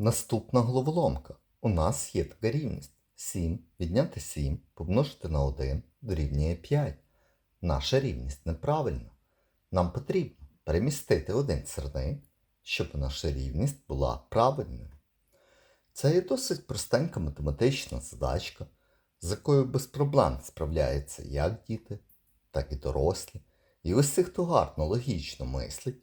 Наступна головоломка. У нас є така рівність. 7 відняти 7 помножити на 1 дорівнює 5. Наша рівність неправильна. Нам потрібно перемістити один сірник, щоб наша рівність була правильною. Це є досить простенька математична задачка, з якою без проблем справляються як діти, так і дорослі. І усі, хто гарно логічно мислить,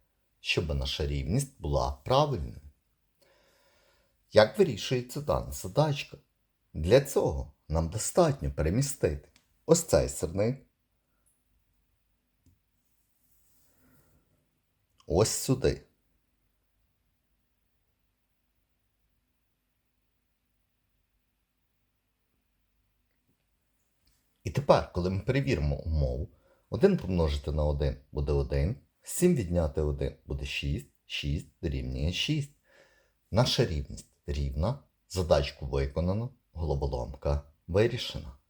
щоб наша рівність була правильною. Як вирішується дана задачка? Для цього нам достатньо перемістити ось цей сирник ось сюди. І тепер, коли ми перевіримо умову, 1 помножити на 1 буде 1, 7 відняти 1 буде 6, 6 дорівнює 6. Наша рівність рівна, задачку виконано, головоломка вирішена.